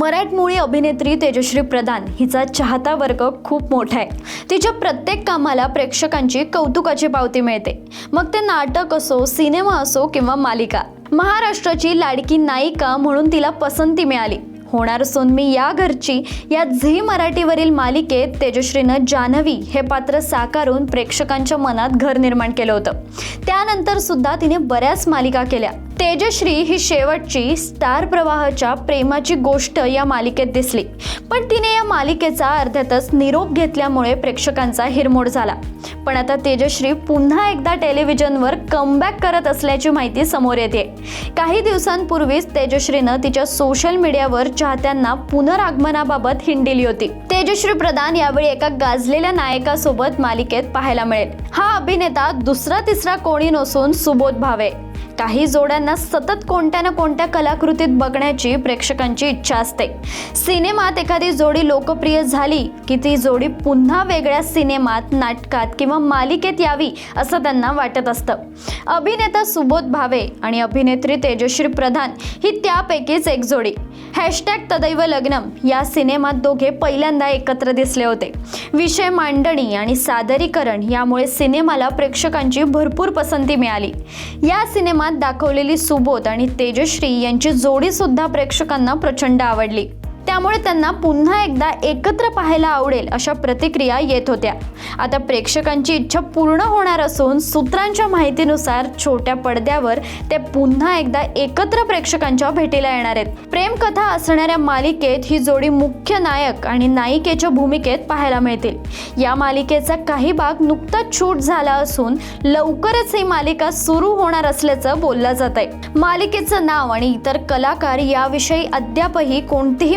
मराठमोळी अभिनेत्री तेजश्री प्रधान हिचा चाहता वर्ग खूप मोठा आहे. तिच्या प्रत्येक कामाला प्रेक्षकांची कौतुकाची पावती मिळते. मग ते नाटक असो सिनेमा असो किंवा मालिका महाराष्ट्राची लाडकी नायिका म्हणून तिला पसंती मिळाली. होणार असून मी या घरची या झी मराठीवरील मालिकेत तेजश्रीनं जान्हवी हे पात्र साकारून प्रेक्षकांच्या मनात घर निर्माण केलं होतं. त्यानंतर सुद्धा तिने बऱ्याच मालिका केल्या. तेजश्री ही शेवटची स्टार प्रवाहाच्या प्रेमाची गोष्ट या मालिकेत दिसली. पण तिने या मालिकेचा अर्थातच निरोप घेतल्यामुळे प्रेक्षकांचा हिरमोड झाला. पण आता तेजश्री पुन्हा एकदा टेलिव्हिजनवर कमबॅक करत असल्याची माहिती समोर येते. काही दिवसांपूर्वीच तेजश्रीनं तिच्या सोशल मीडियावर चाहत्यांना पुनरागमनाबाबत हिंड दिली होती. तेजश्री प्रधान यावेळी एका गाजलेल्या नायकासोबत मालिकेत पाहायला मिळेल. हा अभिनेता दुसरा तिसरा कोणी नसून सुबोध भावे. काही जोड्यांना सतत कोणत्या ना कोणत्या कलाकृतीत बघण्याची प्रेक्षकांची इच्छा असते. सिनेमात एखादी जोडी लोकप्रिय झाली की ती जोडी पुन्हा वेगळ्या सिनेमात नाटकात किंवा मालिकेत यावी असं त्यांना वाटत असतं. अभिनेता सुबोध भावे आणि अभिनेत्री तेजश्री प्रधान ही त्यापैकीच एक जोडी. हॅशटॅग तदैव लग्नम या सिनेमात दोघे पहिल्यांदा एकत्र दिसले होते. विषय मांडणी आणि सादरीकरण यामुळे सिनेमाला प्रेक्षकांची भरपूर पसंती मिळाली. या सिनेमात दाखवलेली सुबोध आणि तेजश्री यांची जोडीसुद्धा प्रेक्षकांना प्रचंड आवडली. त्यामुळे त्यांना पुन्हा एकदा एकत्र पाहायला आवडेल अशा प्रतिक्रिया येत होत्या. आता प्रेक्षकांची इच्छा पूर्ण होणार असून सूत्रांच्या माहितीनुसार छोट्या पडद्यावर ते पुन्हा एकदा एकत्र प्रेक्षकांच्या भेटीला येणार आहेत. प्रेमकथा असणाऱ्या मालिकेत ही जोडी मुख्य नायक आणि नायिकेच्या भूमिकेत पाहायला मिळतील. या मालिकेचा काही भाग नुकताच शूट झाला असून लवकरच ही मालिका सुरू होणार असल्याचं बोललं जात आहे मालिकेचं नाव आणि इतर कलाकार याविषयी अद्यापही कोणतीही